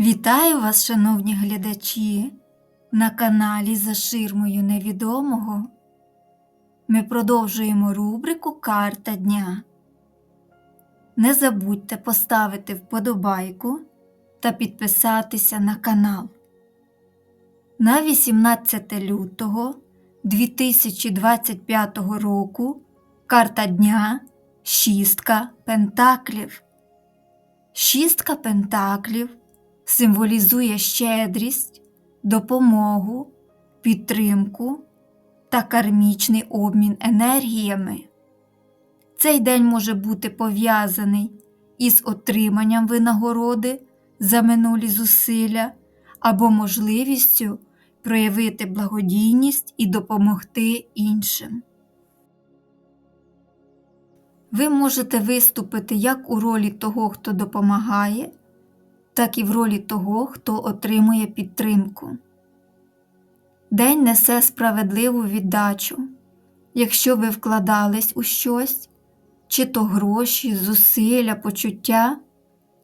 Вітаю вас, шановні глядачі, на каналі За ширмою невідомого. Ми продовжуємо рубрику Карта дня. Не забудьте поставити вподобайку та підписатися на канал. На 18 лютого 2025 року карта дня Шістка Пентаклів. Шістка Пентаклів символізує щедрість, допомогу, підтримку та кармічний обмін енергіями. Цей день може бути пов'язаний із отриманням винагороди за минулі зусилля або можливістю проявити благодійність і допомогти іншим. Ви можете виступити як у ролі того, хто допомагає, так і в ролі того, хто отримує підтримку. День несе справедливу віддачу, якщо ви вкладались у щось, чи то гроші, зусилля, почуття,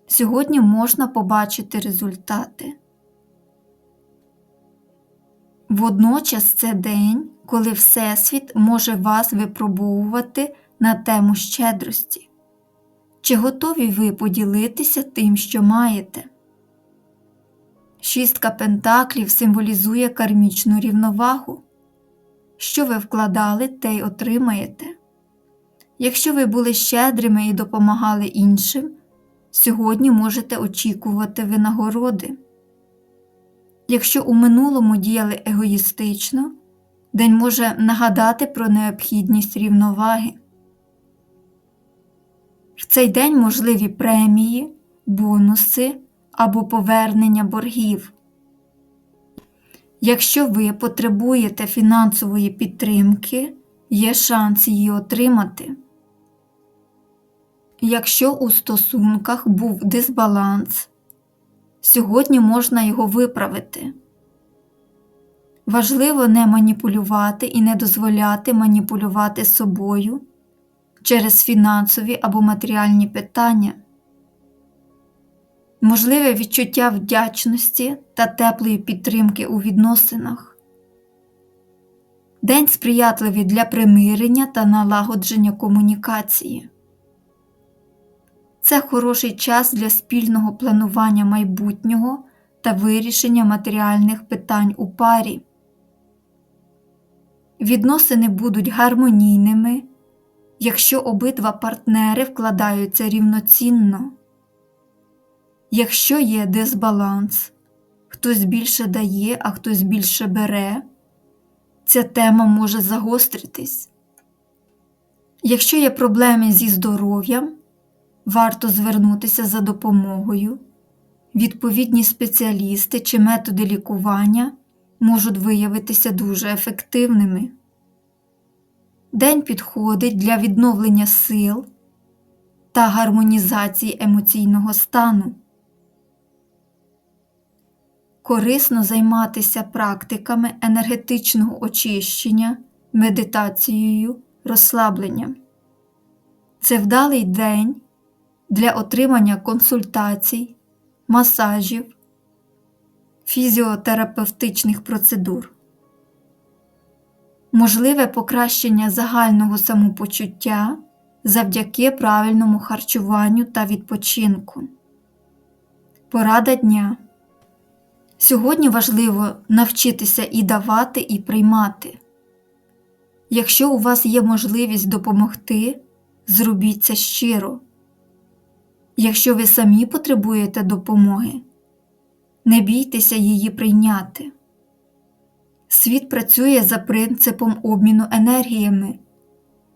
сьогодні можна побачити результати. Водночас це день, коли Всесвіт може вас випробовувати на тему щедрості. Чи готові ви поділитися тим, що маєте? Шістка пентаклів символізує кармічну рівновагу. Що ви вкладали, те й отримаєте. Якщо ви були щедрими і допомагали іншим, сьогодні можете очікувати винагороди. Якщо у минулому діяли егоїстично, день може нагадати про необхідність рівноваги. В цей день можливі премії, бонуси або повернення боргів. Якщо ви потребуєте фінансової підтримки, є шанс її отримати. Якщо у стосунках був дисбаланс, сьогодні можна його виправити. Важливо не маніпулювати і не дозволяти маніпулювати собою через фінансові або матеріальні питання. Можливе відчуття вдячності та теплої підтримки у відносинах. День сприятливий для примирення та налагодження комунікації. Це хороший час для спільного планування майбутнього та вирішення матеріальних питань у парі. Відносини будуть гармонійними, якщо обидва партнери вкладаються рівноцінно. Якщо є дисбаланс, хтось більше дає, а хтось більше бере, ця тема може загостритись. Якщо є проблеми зі здоров'ям, варто звернутися за допомогою. Відповідні спеціалісти чи методи лікування можуть виявитися дуже ефективними. День підходить для відновлення сил та гармонізації емоційного стану. Корисно займатися практиками енергетичного очищення, медитацією, розслабленням. Це вдалий день для отримання консультацій, масажів, фізіотерапевтичних процедур. Можливе покращення загального самопочуття завдяки правильному харчуванню та відпочинку. Порада дня. Сьогодні важливо навчитися і давати, і приймати. Якщо у вас є можливість допомогти, зробіть це щиро. Якщо ви самі потребуєте допомоги, не бійтеся її прийняти. Світ працює за принципом обміну енергіями,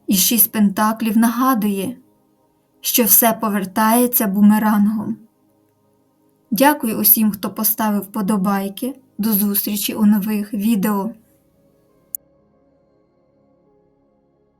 і шість пентаклів нагадує, що все повертається бумерангом. Дякую усім, хто поставив подобайки. До зустрічі у нових відео.